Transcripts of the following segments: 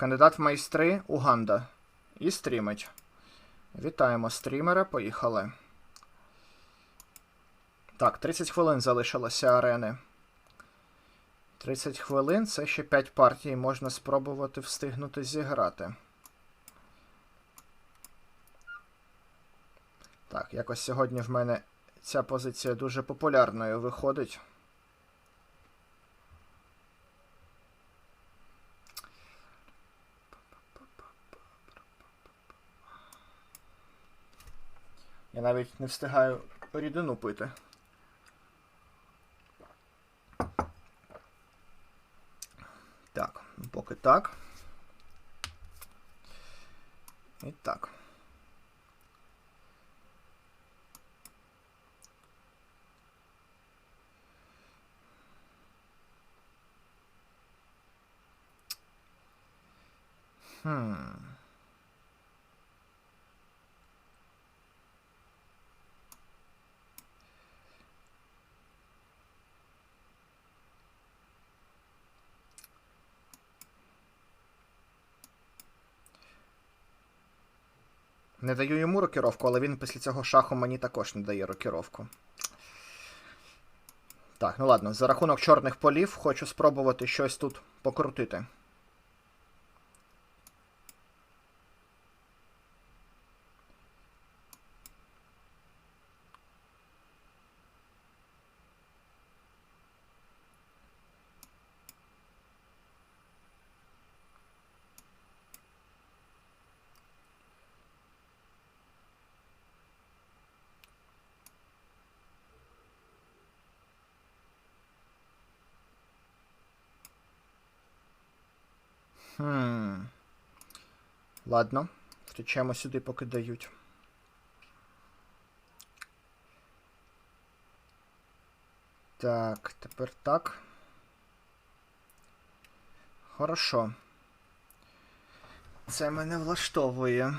Кандидат в майстри Уганда. І стрімить. Вітаємо стрімера, поїхали. Так, 30 хвилин залишилося арени. 30 хвилин це ще 5 партій, можна спробувати встигнути зіграти. Так, якось сьогодні в мене ця позиція дуже популярною виходить. Я навіть не встигаю рідину пити. Так, ну, поки так. І так. Хм. Не даю йому рокіровку, але він після цього шаху мені також не дає рокіровку. Так, ну ладно, за рахунок чорних полів хочу спробувати щось тут покрутити. Хм. Ладно, втечемо сюди, поки дають. Так, тепер так. Хорошо. Це мене влаштовує.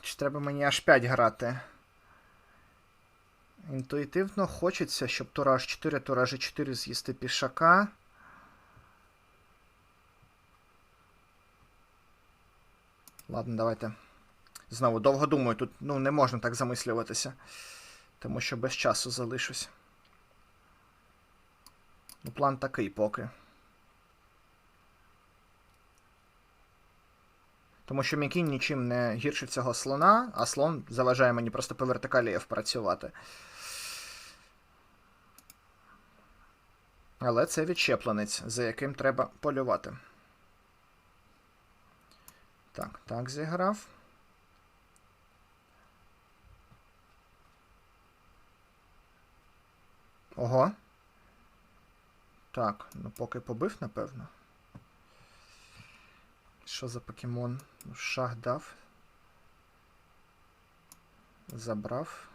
Чи треба мені аж 5 грати? Інтуїтивно хочеться, щоб тура H4, тура G4 з'їсти пішака. Ладно, давайте. Знову довго думаю, тут ну, не можна так замислюватися. Тому що без часу залишусь. Ну, план такий поки. Тому що мій кінь нічим не гірше цього слона, а слон заважає мені просто по вертикалі впрацювати. Але це відщепленець, за яким треба полювати. Так, так зіграв. Ого. Так, ну поки побив, напевно. Що за покемон? Шах дав. Забрав.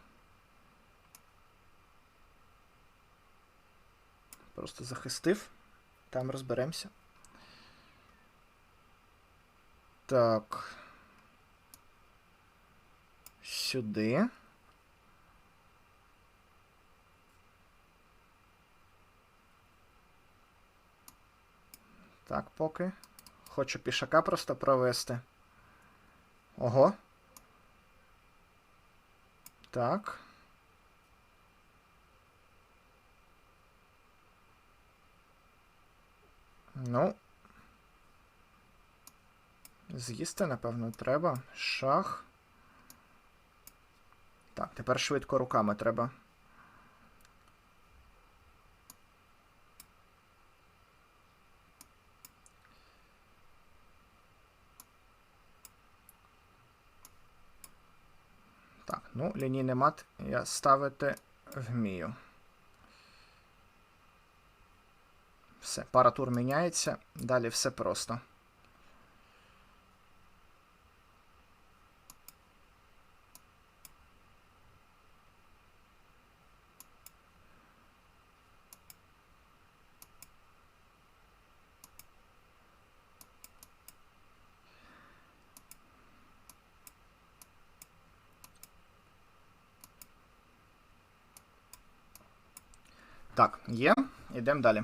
Просто захистив. Там розберемося. Так. Сюди. Так, поки. Хочу пішака просто провести. Ого. Так. Ну. З'їсти, напевно, треба. Шах. Так, тепер швидко руками треба. Так, ну, лінійний мат я ставити вмію. Все, пара тур міняється. Далі все просто. Так, є, йдемо далі.